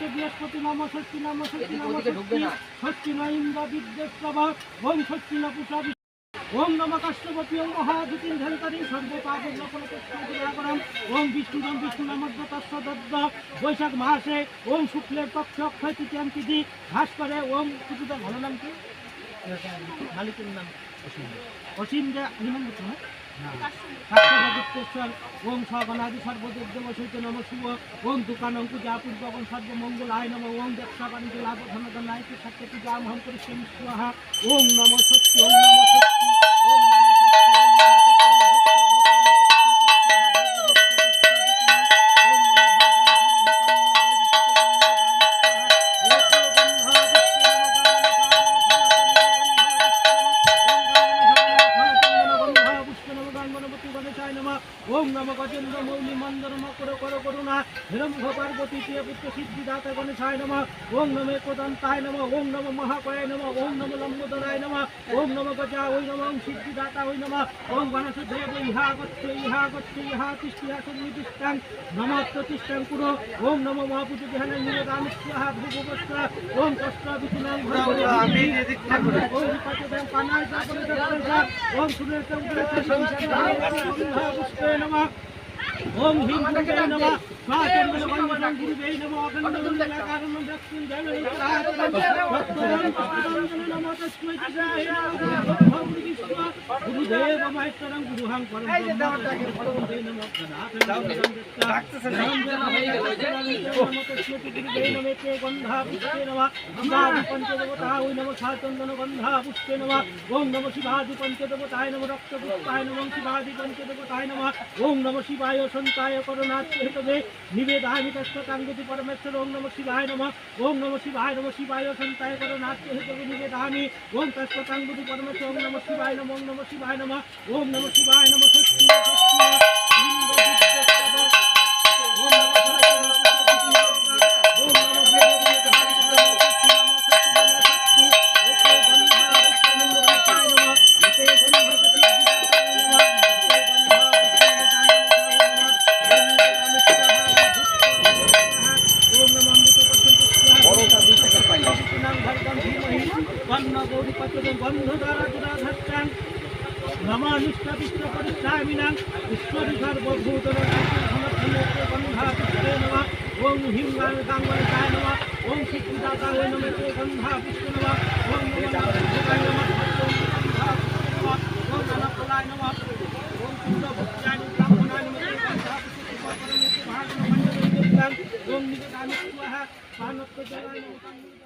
বৃহস্পতি নাম ষষ্ঠী নাম ষষ্ঠী নাম ষষ্ঠী ষষ্ঠী ন। ইন্দ্র বিদ্যেশ্বর ওম ষষ্ঠী ন পুষা ওম নম কাশ্যপতি ওম মহাদুতিন ধনকারী সর্বপাপকরম ওম বিষ্ণুরম বিষ্ণু নমদ্য তস্য দদ্দ বৈশাখ মাসে ওম শুক্লের পক্ষ অক্ষয় তৃতীয়াম তিথি। ভাস করে ওম কিছুটা ভালো নাম কি? মালিকের নাম। অসীম। যে নিমন না? শাস্ত্রভগিত্বেশ্বর ওম সর্বনাদি সর্বদেব দেব সৈত নম শুভ ওম দোকান পূজা পূর্বকম সর্বমঙ্গল আয় নম ওম ব্যবসা বাণিজ্য লাভ ধন নায়কে সত্য পূজা মহম করিষ্যম সুহা ওম নম সত্যি ওম নম সত্যি ওম নম গজেন্দ্র মৌলি মন্দর মকর কর করুণা হিরম পার্বতী প্রিয় পুত্র সিদ্ধিদাতা গণেশায় নম ওম নম একদন্তায় নম ওম নম মহাকয় নম ওম নম লম্বোদরায় নম ওম নম গজা ওই নম ওম সিদ্ধিদাতা ওই নম ওম গণেশদেব ইহা গচ্ছ ইহা গচ্ছ ইহা তিষ্ঠিয়া সন্নিধিষ্ঠান নমস্ত তিষ্ঠান কুরো ওম নম মহাপুজো ওম কষ্ট ওম পানায় ওম সুরেশ পুষ্পে নমঃ ওম হিং গুরুবে নমঃ স্বাচন্দ্র বন্দনা গুরুবে নমঃ অখণ্ডমণ্ডল কারণ দক্ষিণ জয় নমঃ তস্মৈ চিদায় নমঃ পরম ব্রহ্ম নমঃ পুষ্পে নম ওম নম শিবাদি পঞ্চদেবতায় নম রক্তপুষ্পায় নম শিবাদি পঞ্চদেবতায় নম। ওম নম শিবায় সন্তায় করুণাথ হেতবে। নিবেদামি তস্কাঙ্গতি পরমেশ্বর ওম নম শিবায় নম। ওম নম শিবায় নম শিবায় সন্তায় করুণাথ হেতবে নিবেদামি। ওম তস্কাঙ্গতি পরমেশ্বর ওম নম শিবায় নম। ওম নম শিবায় নম ষষ্ঠী ষষ্ঠী ইন্দ্র বিদ্যেশ্বর ওম নম শিবায় নম ওম নমানুষ্ঠিষ্টপরিষ্রামিনাং ঈশ্বরী সর্বভূতনাং ওম হিং গাঙ্গায় নম ওম সিদ্ধিদাতা ওই নমে তে গন্ধা পুষ্প নম ওম নম ওম নমঃ নম ওম সুন্দর ব্রাহ্মণায় নম ওম নিবেদামি স্বাহা পানত্ব জলায় নম